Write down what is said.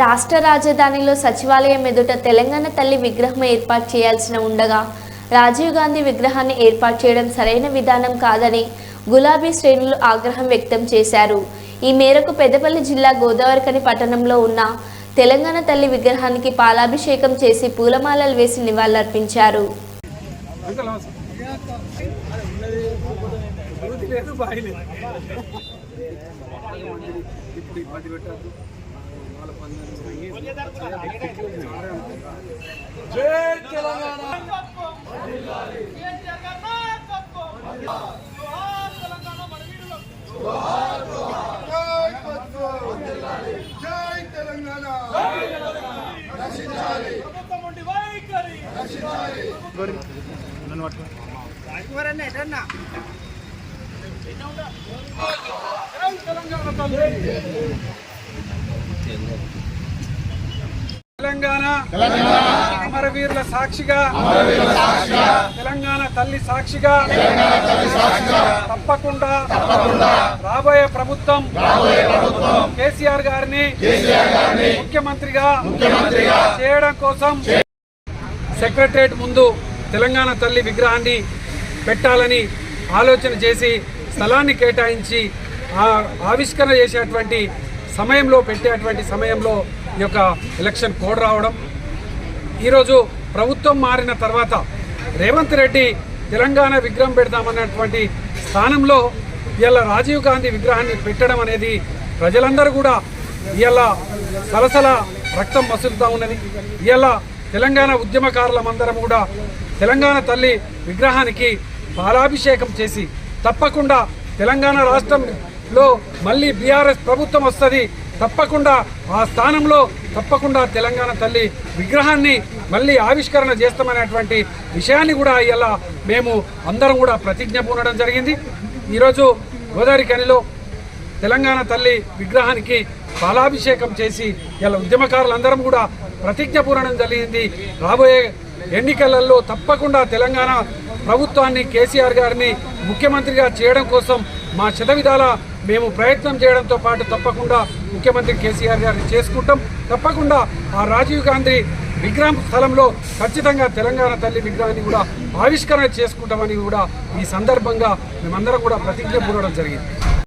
రాష్ట్ర రాజధానిలో సచివాలయం ఎదుట తెలంగాణ తల్లి విగ్రహం ఏర్పాటు చేయాల్సిన ఉండగా రాజీవ్ గాంధీ విగ్రహాన్ని ఏర్పాటు చేయడం సరైన విధానం కాదని గులాబీ శ్రేణులు ఆగ్రహం వ్యక్తం చేశారు. ఈ మేరకు పెద్దపల్లి జిల్లా గోదావరికని పట్టణంలో ఉన్న తెలంగాణ తల్లి విగ్రహానికి పాలాభిషేకం చేసి పూలమాలలు వేసి నివాళులర్పించారు. ఇప్పుడు ఇబ్బంది పెట్టద్దు. వాళ్ళ జై తెలంగాణ జై తెలంగాణ తెలంగాణ అమరవీరుల సాక్షిగా. తెలంగాణ తల్లి సాక్షిగా. తప్పకుండా. రాబోయే ప్రభుత్వం. కేసీఆర్ గారిని. ముఖ్యమంత్రిగా. చేయడం కోసం. సెక్రటరేట్ ముందు తెలంగాణ తల్లి విగ్రహాన్ని పెట్టాలని ఆలోచన చేసి స్థలాన్ని కేటాయించి ఆవిష్కరణ చేసేటువంటి సమయంలో పెట్టేటువంటి సమయంలో ఈ యొక్క ఎలక్షన్ కోడ్ రావడం. ఈరోజు ప్రభుత్వం మారిన తర్వాత రేవంత్ రెడ్డి తెలంగాణ విగ్రహం పెడతామన్నటువంటి స్థానంలో ఇవాళ రాజీవ్ గాంధీ విగ్రహాన్ని పెట్టడం అనేది ప్రజలందరూ కూడా ఇవాళ సలసల రక్తం మసులుతూ ఉన్నది. ఇవాళ తెలంగాణ ఉద్యమకారులమందరం కూడా తెలంగాణ తల్లి విగ్రహానికి పాలాభిషేకం చేసి తప్పకుండా తెలంగాణ రాష్ట్రంలో మళ్ళీ బీఆర్ఎస్ ప్రభుత్వం వస్తుంది. తప్పకుండా ఆ స్థానంలో తప్పకుండా తెలంగాణ తల్లి విగ్రహాన్ని మళ్ళీ ఆవిష్కరణ చేస్తామనేటువంటి విషయాన్ని కూడా ఇలా మేము అందరం కూడా ప్రతిజ్ఞ పూనడం జరిగింది. ఈరోజు గోదావరి కనిలో తెలంగాణ తల్లి విగ్రహానికి పాలాభిషేకం చేసి ఇలా ఉద్యమకారులందరం కూడా ప్రతిజ్ఞ పూరణం జరిగింది. రాబోయే ఎన్నికలలో తప్పకుండా తెలంగాణ ప్రభుత్వాన్ని కేసీఆర్ గారిని ముఖ్యమంత్రిగా చేయడం కోసం మా శతవిధాల మేము ప్రయత్నం చేయడంతో పాటు తప్పకుండా ముఖ్యమంత్రి కేసీఆర్ గారిని చేసుకుంటాం. తప్పకుండా ఆ రాజీవ్ గాంధీ విగ్రహం స్థలంలో ఖచ్చితంగా తెలంగాణ తల్లి విగ్రహాన్ని కూడా ఆవిష్కరణ చేసుకుంటామని కూడా ఈ సందర్భంగా మేమందరం కూడా ప్రతిజ్ఞ పూడడం జరిగింది.